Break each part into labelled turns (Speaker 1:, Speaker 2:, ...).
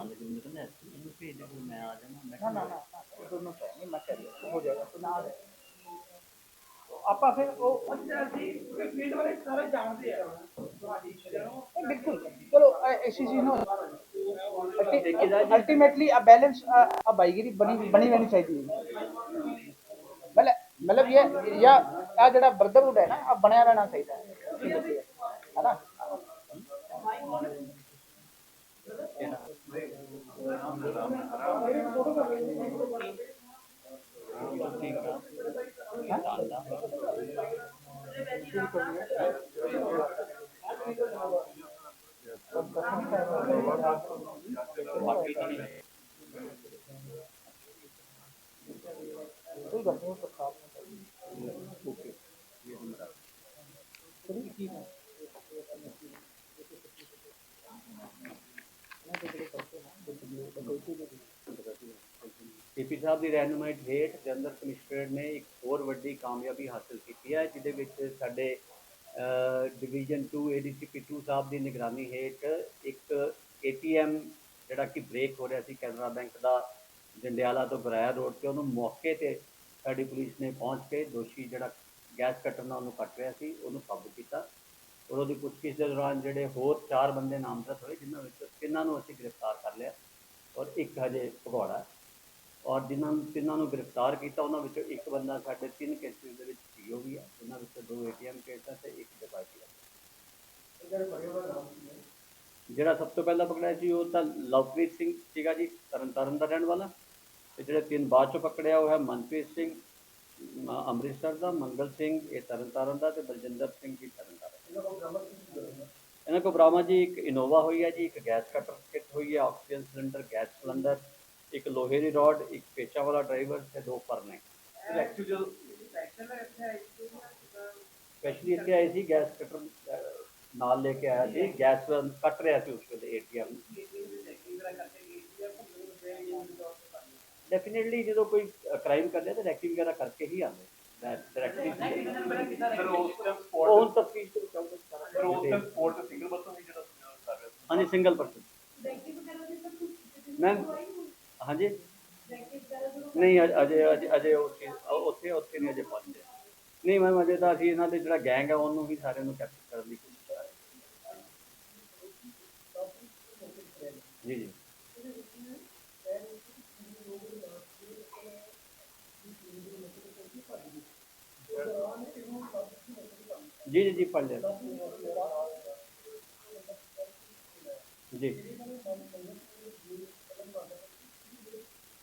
Speaker 1: ਨਾਲ ਲੱਗੇ ਮੈਨੂੰ ਕਹਿੰਦਾ ਐਸਪੀ ਨੂੰ ਭੇਜ ਦੇ ਕੋਈ ਮੈਂ ਆ ਜਾਣਾ ਮੈਂ
Speaker 2: ਨਾ ਨਾ ਨਾ ਨਾ, ਉਹ ਦੋਨੋਂ ਚਾਹੀਏ ਮੈਂ ਕਹਿ ਰਿਹਾ ਹੋ ਜਾਏਗਾ ਤੂੰ ਨਾਲ ਹੈ ਤੋ ਆਪਾਂ ਫਿਰ ਉਹ
Speaker 3: ਫੀਲਡ ਵਾਲੇ ਸਾਰੇ ਜਾਣਦੇ ਆ
Speaker 2: ਇਹ ਬਿਲਕੁਲ ਚਲੋ ਅ- ਇਸੀ ਚੀਜ਼ ਨੂੰ ਅਲਟੀਮੇਟਲੀ ਆ बैलेंस ਆ ਬਾਈਗਰੀ ਬਣੀ ਬਣੀ ਰਹਿਣੀ ਚਾਹੀਦੀ ਹੈ ਮਤਲਬ ਮਤਲਬ ਇਹ ਜਾਂ ਆ ਜਿਹੜਾ ਬ੍ਰਦਰਹੁੱਡ ਹੈ ਨਾ ਆ ਬਣਿਆ ਰਹਿਣਾ ਚਾਹੀਦਾ ਹੈ ਹੈ ਨਾ
Speaker 1: ਬਾਕੀ ਤਾਂ ਨਹੀਂ
Speaker 2: ਕੋਈ ਗੱਲ ਨਹੀਂ ਉਹ ਤਾਂ ਖਰਾਬ ਨਹੀਂ
Speaker 1: ਓਕੇ
Speaker 2: ਚਲੀ ਕੀ ਹੈ
Speaker 1: ਸੀਪੀ ਸਾਹਿਬ ਦੀ ਰਹਿਨੁਮਾਈ ਹੇਠ ਜਨਰਲ ਕਮਿਸ਼ਨਰ ਨੇ ਇੱਕ ਹੋਰ ਵੱਡੀ ਕਾਮਯਾਬੀ ਹਾਸਲ ਕੀਤੀ ਹੈ, ਜਿਹਦੇ ਵਿੱਚ ਸਾਡੇ ਡਿਵੀਜ਼ਨ 2 ਏਡੀਸੀਪੀ 2 ਸਾਹਿਬ ਦੀ ਨਿਗਰਾਨੀ ਹੇਠ ਇੱਕ ਏਟੀਐਮ ਜਿਹੜਾ ਕਿ ਬ੍ਰੇਕ ਹੋ ਰਿਹਾ ਸੀ ਕੈਨਰਾ ਬੈਂਕ ਦਾ ਜੰਡਿਆਲਾ ਤੋਂ ਬਰਾਇਆ ਰੋਡ ਤੇ, ਉਹਨੂੰ ਮੌਕੇ ਤੇ ਸਾਡੀ ਪੁਲਿਸ ਨੇ ਪਹੁੰਚ ਕੇ ਦੋਸ਼ੀ ਜਿਹੜਾ ਗੈਸ ਕਟਰ ਨਾਲ ਉਹਨੂੰ ਕੱਟ ਰਿਹਾ ਸੀ, ਉਹਨੂੰ ਕਾਬੂ ਕੀਤਾ ਔਰ ਉਹਦੀ ਪੁੱਛਗਿੱਛ ਦੇ ਦੌਰਾਨ ਜਿਹੜੇ ਹੋਰ ਚਾਰ ਬੰਦੇ ਨਾਮਜ਼ਦ ਹੋਏ, ਜਿਨ੍ਹਾਂ ਵਿੱਚੋਂ ਤਿੰਨਾਂ ਨੂੰ ਅਸੀਂ ਗ੍ਰਿਫਤਾਰ ਕਰ ਲਿਆ ਔਰ ਇੱਕ ਹਜੇ ਭਗੌੜਾ ਔਰ ਜਿਨ੍ਹਾਂ ਨੂੰ ਤਿੰਨਾਂ ਨੂੰ ਗ੍ਰਿਫਤਾਰ ਕੀਤਾ ਉਹਨਾਂ ਵਿੱਚੋਂ ਇੱਕ ਬੰਦਾ ਸਾਡੇ ਤਿੰਨ ਕੇਸਿਸ ਦੇ ਵਿੱਚ ਸੀਓ ਵੀ ਹੈ ਉਹਨਾਂ ਵਿੱਚੋਂ ਦੋ ਏਟੀਐਮ ਕੇਸ ਤੇ ਇੱਕ ਡਿਪਾਜ਼ਿਟ ਹੈ? ਜਿਹੜਾ ਸਭ ਤੋਂ ਪਹਿਲਾਂ ਪਕੜਿਆ ਸੀ ਉਹ ਤਾਂ ਲਵਪ੍ਰੀਤ ਸਿੰਘ ਸੀਗਾ ਜੀ ਤਰਨਤਾਰਨ ਦਾ ਰਹਿਣ ਵਾਲਾ। ਤੇ ਜਿਹੜੇ ਤਿੰਨ ਬਾਅਦ ਚੋਂ ਪਕੜਿਆ ਉਹ ਹੈ ਮਨਪ੍ਰੀਤ ਸਿੰਘ ਅਮ, ਅੰਮ੍ਰਿਤਸਰ ਦਾ ਮੰਗਲ ਸਿੰਘ ਇਹ ਤਰਨਤਾਰਨ ਦਾ ਤੇ ਬਲਜਿੰਦਰ ਸਿੰਘ ਵੀ ਤਰਨਤਾਰਨ ਇਹਨਾਂ ਕੋਲ ਬਰਾਮਦ ਜੀ ਇੱਕ ਇਨੋਵਾ ਹੋਈ ਹੈ ਜੀ ਇੱਕ ਗੈਸ ਕਟਰ ਕਿੱਟ ਹੋਈ ਹੈ ਆਕਸੀਜਨ ਸਿਲੰਡਰ ਗੈਸ ਸਿਲੰਡਰ। ਇੱਕ ਲੋਹੇ ਦੀ ਰੋਡ ਇੱਕ ਪੇਚਾ ਵਾਲਾ ਡਰਾਈਵਰ ਤੇ ਦੋ ਪਰਨੇ।
Speaker 3: ਐਕਚੁਅਲੀ ਜਦੋਂ
Speaker 1: ਸਪੈਸ਼ਲੀ ਇੱਥੇ ਆਏ ਸੀ ਗੈਸ ਕਟਰ ਨਾਲ ਲੈ ਕੇ ਆਇਆ ਸੀ। ਗੈਸ ਕੱਟ ਰਿਹਾ ਸੀ ਉਸ ਵੇਲੇ ਏਟੀਐਮ। ਡੈਫੀਨਿਟਲੀ ਜਦੋਂ ਕੋਈ ਕ੍ਰਾਈਮ ਕਰਦੇ ਤਾਂ ਰੈਕਿੰਗ ਵਗੈਰਾ ਕਰਕੇ ਹੀ ਆਉਂਦੇ। ਡਾਇਰੈਕਟਲੀ
Speaker 4: ਸਰ ਉਸ ਟਾਈਮ
Speaker 1: ਉਹ
Speaker 4: ਸਪੋਰਟ
Speaker 1: ਹੁਣ ਤਫਤੀਸ਼ ਤੋਂ ਚੱਲਦਾ
Speaker 4: ਸਰ ਉਸ ਟਾਈਮ ਸਪੋਰਟ ਤੇ ਸਿੰਗਲ ਪਰਸਨ ਹੀ ਜਿਹੜਾ ਕਰ ਰਿਹਾ ਸੀ।
Speaker 1: ਹਾਂਜੀ ਸਿੰਗਲ ਪਰਸਨ ਮੈਮ ਹਾਂਜੀ। ਨਹੀਂ ਅਜ- ਅਜੇ ਅਜੇ ਅਜੇ ਉਹ ਉੱਥੇ ਉੱਥੇ ਨਹੀਂ ਅਜੇ ਪਹੁੰਚੇ। ਨਹੀਂ ਮੈਮ ਅਜੇ ਤਾਂ ਅਸੀਂ ਇਹਨਾਂ ਦੇ ਜਿਹੜਾ ਗੈਂਗ ਹੈ ਉਹਨੂੰ ਹੀ ਸਾਰਿਆਂ ਨੂੰ ਕੈਪਚਰ ਕਰਨ ਦੀ ਕੋਸ਼ਿਸ਼ ਕਰ ਰਹੇ ਹਾਂ। ਜੀ ਜੀ। ਜੀ ਜੀ ਜੀ ਪੜ ਲਿਆ। ਜੀ।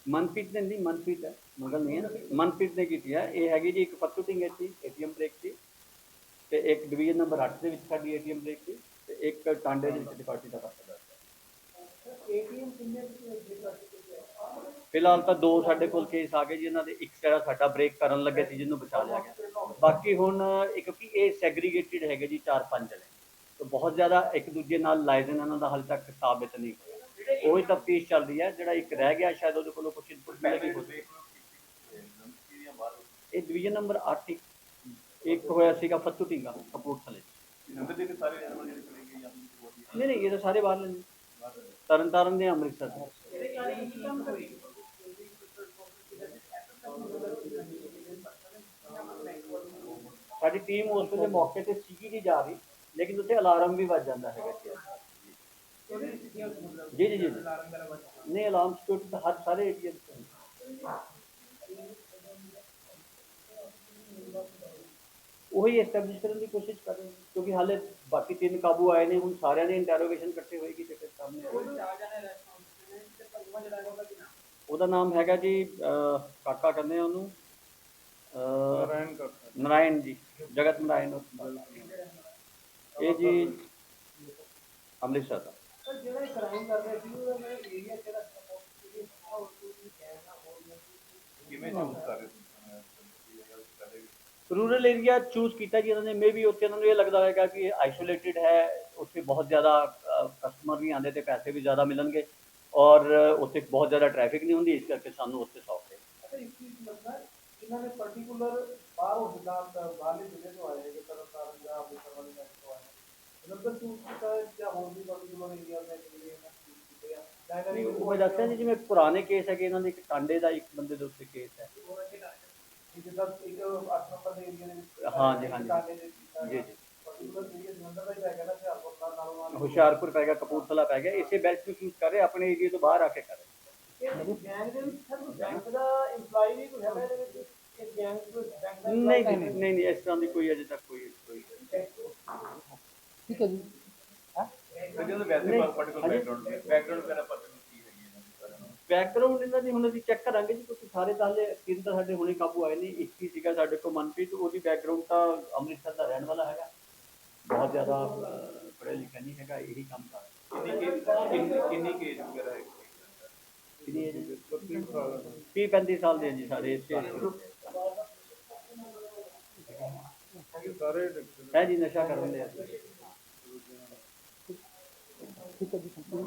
Speaker 1: ਮਨਪ੍ਰੀਤ ਨੇ ਨਹੀਂ ਮਨਪ੍ਰੀਤ ਹੈ ਮੰਗਲ ਨਹੀਂ ਹੈ। ਮਨਪ੍ਰੀਤ ਨੇ ਕੀਤੀ ਹੈ। ਇਹ ਹੈਗੀ ਜੀ ਇੱਕ ਫੱਤੂ ਢਿੰਗੇ ਸੀ ਏਟੀਐਮ ਬ੍ਰੇਕ ਸੀ ਤੇ ਇੱਕ ਡਿਵੀਜ਼ਨ ਨੰਬਰ 8 ਦੇ ਵਿੱਚ ਸਾਡੀ ਏਟੀਐਮ ਬ੍ਰੇਕ ਸੀ ਤੇ ਇੱਕ ਟਾਂਡੇ ਦੇ ਵਿੱਚ ਡਿਪਾਰਟੀ ਦਾ ਕਰਦਾ
Speaker 2: ਏਟੀਐਮ ਕਿੰਨੇ
Speaker 1: ਫਿਲਹਾਲ ਤਾਂ ਦੋ ਸਾਡੇ ਕੋਲ ਕੇਸ ਆ ਗਏ ਜੀ ਇਹਨਾਂ ਦੇ। ਇੱਕ ਜਿਹੜਾ ਸਾਡਾ ਬ੍ਰੇਕ ਕਰਨ ਲੱਗੇ ਸੀ ਜਿਹਨੂੰ ਬਚਾ ਲਿਆ ਗਿਆ। ਬਾਕੀ ਹੁਣ ਇਹ ਕਿਉਂਕਿ ਇਹ ਸੈਗਰੀਗੇਟਿਡ ਹੈਗੇ ਜੀ ਚਾਰ ਪੰਜ ਨੇ ਤਾਂ ਬਹੁਤ ਜ਼ਿਆਦਾ ਇੱਕ ਦੂਜੇ ਨਾਲ ਲਾਇਜ਼ਨ ਇਹਨਾਂ ਦਾ ਹਾਲੇ ਤੱਕ ਸਾਬਿਤ ਨਹੀਂ ਹੋਇਆ। ਉਹੀ ਤਫਤੀਸ਼ ਚੱਲ ਰਹੀ ਹੈ ਜਿਹੜਾ ਇੱਕ ਰਹਿ ਗਿਆ ਸ਼ਾਇਦ ਉਹਦੇ ਕੋਲੋਂ ਕੁਝ ਇਨਪੁਟ ਮਿਲੇਗੀ ਹੋ ਸਕਦਾ ਇਹ ਡਿਵੀਜ਼ਨ ਨੰਬਰ 8 ਇੱਕ ਹੋਇਆ ਸੀਗਾ ਫੱਤੂ ਢੀਂਗਾ ਕਪੂਰਥਲੇ। ਨਹੀਂ ਨਹੀਂ ਇਹ ਤਾਂ ਸਾਰੇ ਬਾਹਰ ਨੇ ਤਰਨ ਤਾਰਨ ਦੇ ਅੰਮ੍ਰਿਤਸਰ ਸਾਡੀ ਟੀਮ ਉਸ ਵੇਲੇ ਮੌਕੇ ਤੇ ਸੀਗੀ ਜੀ ਜਾ ਰਹੀ ਲੇਕਿਨ ਉੱਥੇ ਅਲਾਰਮ ਵੀ ਵੱਜ ਜਾਂਦਾ ਹੈਗਾ ਜੀ। ਜੀ ਜੀ ਜੀ ਨਹੀਂ ਅਲਾਰਮ ਸਿਕਿਉਰਿਟੀ ਤਾਂ ਹਰ ਸਾਰੇ ਏਰੀਆ ਤੇ ਹੈ। ਉਹੀ ਐਸਟੈਬਲਿਸ਼ ਕਰਨ ਦੀ ਕੋਸ਼ਿਸ਼ ਕਰ ਰਹੇ ਹਾਂ ਕਿਉਂਕਿ ਹਾਲੇ ਬਾਕੀ ਤਿੰਨ ਕਾਬੂ ਆਏ ਨੇ ਹੁਣ ਸਾਰਿਆਂ ਦੀ ਇੰਟਰੋਗੇਸ਼ਨ ਇਕੱਠੇ ਹੋਏਗੀ ਤੇ ਫਿਰ ਸਾਹਮਣੇ। ਉਹਦਾ ਨਾਮ? ਹੈਗਾ ਜੀ ਕਾਕਾ ਕਹਿੰਦੇ ਆ ਉਹਨੂੰ।
Speaker 4: ਨਾਰਾਇਣ ਕਰ
Speaker 1: ਨਾਰਾਇਣ ਜੀ ਜਗਤ ਨਾਰਾਇਣ ਉਸ- ਇਹ ਜੀ ਅੰਮ੍ਰਿਤਸਰ ਦਾ।
Speaker 2: ਸਰ ਜਿਹੜਾ ਕ੍ਰਾਈਮ ਕਰ ਰਿਹਾ ਸੀ ਉਹਦਾ ਏਰੀਆ ਕਿਹੜਾ ਸਪੋਰਟ
Speaker 4: ਕਿਵੇਂ ਚੂਜ਼ ਕਰ ਰਹੇ ਸੀ
Speaker 1: ਰੂਰਲ ਏਰੀਆ ਚੂਜ਼ ਕੀਤਾ ਜੀ ਇਹਨਾਂ ਨੇ ਮੇਬੀ ਉੱਥੇ ਇਹਨਾਂ ਨੂੰ ਇਹ ਲੱਗਦਾ ਹੋਵੇਗਾ ਕਿ ਆਈਸੋਲੇਟਿਡ ਹੈ ਉੱਥੇ ਬਹੁਤ ਜ਼ਿਆਦਾ ਕਸਟਮਰ ਵੀ ਆਉਂਦੇ ਤੇ ਪੈਸੇ ਵੀ ਜ਼ਿਆਦਾ ਮਿਲਣਗੇ ਔਰ ਉੱਥੇ ਬਹੁਤ ਜ਼ਿਆਦਾ ਟ੍ਰੈਫਿਕ ਨਹੀਂ ਹੁੰਦੀ ਇਸ ਕਰਕੇ ਸਾਨੂੰ ਉੱਥੇ ਸੌਖ ਹੈ
Speaker 2: ਅੱਛਾ ਇੱਕ ਚੀਜ਼ ਲੱਗਦਾ ਹੈ, ਇਹਨਾਂ ਨੇ ਪਾਰਟਿਕੂਲਰ ਬਾਹਰੋਂ ਜ਼ਿਲ੍ਹਾ ਤੋਂ ਬਾਹਰਲੇ ਜ਼ਿਲ੍ਹੇ ਤੋਂ ਆਏ ਕਿ ਤਰ੍ਹਾਂ ਤਾਰਨ ਜਾਂ ਅੰਮ੍ਰਿਤਸਰ ਵਾਲੀ ਸਾਈਡ ਤੋਂ ਆਏ ਨੰਬਰ ਚੂਜ਼ ਕੀਤਾ ਹੈ ਜਾਂ ਹੋਰ ਵੀ ਪਾਰਟਿਕੂਲਰ ਏਰੀਆ ਦੇ ਜਿਹੜੇ ਇਹਨਾਂ ਚੂਜ਼ ਕੀਤੇ ਆ
Speaker 1: ਨਹੀਂ ਉਹ ਮੈਂ ਦੱਸਿਆ ਜੀ ਜਿਵੇਂ ਪੁਰਾਣੇ ਕੇਸ ਹੈਗੇ ਇਹਨਾਂ ਦੇ ਇੱਕ ਟਾਂਡੇ ਦਾ ਇੱਕ ਬੰਦੇ ਦੇ ਉੱਤੇ ਕੇਸ ਹੈ
Speaker 3: ਜਿੱਦਾਂ ਇੱਕ 8 ਨੰਬਰ ਦੇ ਏਰੀਆ ਦੇ ਵਿੱਚ
Speaker 1: ਹਾਂਜੀ, ਹਾਂਜੀ।
Speaker 3: ਟਾਂਡੇ ਦੇ ਕੀਤਾ
Speaker 1: ਜੀ ਜੀ
Speaker 3: ਪਰਟੀਕੂਲਰ ਏਰੀਆ ਜਲੰਧਰ ਦਾ ਹੀ ਪੈ ਗਿਆ ਨਾ ਹੁਸ਼ਿਆਰਪੁਰ ਦਾ ਨਾਲੋਂ ਨਾਲ
Speaker 1: ਹੁਸ਼ਿਆਰਪੁਰ ਪੈ ਗਿਆ ਕਪੂਰਥਲਾ ਪੈ ਗਿਆ ਇਸੇ ਬੈਲਟ ਨੂੰ ਚੂਜ਼ ਕਰ ਰਹੇ ਆਪਣੇ ਏਰੀਆ ਤੋਂ ਬਾਹਰ ਆ ਕੇ ਕਰ ਰਹੇ
Speaker 3: ਇਹ ਗੈਂਗ ਦੇ ਵਿੱਚ ਸਰ ਬੈਂਕ ਦਾ EMPLOYE ਵੀ ਕੋਈ ਹੈਗਾ ਇਹਦੇ ਵਿੱਚ ਇਹ ਗੈਂਗ ਬੈਂਕ ਦਾ
Speaker 1: ਨਹੀਂ ਨਹੀਂ ਨਹੀਂ ਨਹੀਂ ਇਸ ਤਰ੍ਹਾਂ ਦੀ ਕੋਈ ਅਜੇ ਤੱਕ ਕੋਈ ਕੋਈ
Speaker 2: ਠੀਕ ਹੈ ਜੀ।
Speaker 4: ਕਹਿੰਦੇ ਵੈਸੇ। ਬੈਕਗ੍ਰਾਉਂਡ ਬੈਕਗ੍ਰਾਉਂਡ ਵਗੈਰਾ ਪਤਾ ਨਹੀਂ ਕੀ ਹੈਗੀ ਇਹਨਾਂ ਦੀ ਸਾਰਿਆਂ ਨੂੰ
Speaker 1: ਬੈਕਗ੍ਰਾਉਂਡ ਇਹਨਾਂ ਦੀ ਹੁਣ ਅਸੀਂ ਚੈੱਕ ਕਰਾਂਗੇ ਜੀ ਕਿਉਂਕਿ ਸਾਰੇ ਤਾਲੇ ਤਿੰਨ ਤਾਂ ਸਾਡੇ ਹੁਣੇ ਕਾਬੂ ਆਏ ਨੇ ਇੱਕ ਹੀ ਸੀਗਾ ਸਾਡੇ ਕੋਲ ਮਨਪ੍ਰੀਤ ਉਹਦੀ ਬੈਕਗ੍ਰਾਉਂਡ ਤਾਂ ਅੰਮ੍ਰਿਤਸਰ ਦਾ ਰਹਿਣ ਵਾਲਾ ਹੈਗਾ। ਬਹੁਤ ਜ਼ਿਆਦਾ ਅਹ, ਪੜ੍ਹਿਆ ਲਿਖਿਆ ਨਹੀਂ ਹੈਗਾ ਇਹੀ ਕੰਮ ਕਰ
Speaker 4: ਕਿੰਨੀ ਕੇਜ ਕਿੰਨੀ ਕਿੰਨੀ ਕੇਜ ਵਗੈਰਾ ਹੈਗੀ
Speaker 1: ਕਿੰਨੀ ਹੈ 30 35 ਸਾਲ ਦੇ। ਆ ਜੀ ਸਾਰੇ ਇੱਥੇ
Speaker 3: ਸਾਰੇ
Speaker 1: ਹੈ ਜੀ ਨਸ਼ਾ ਕਰਨ ਦੇ ਆ।
Speaker 2: l'état du championnat.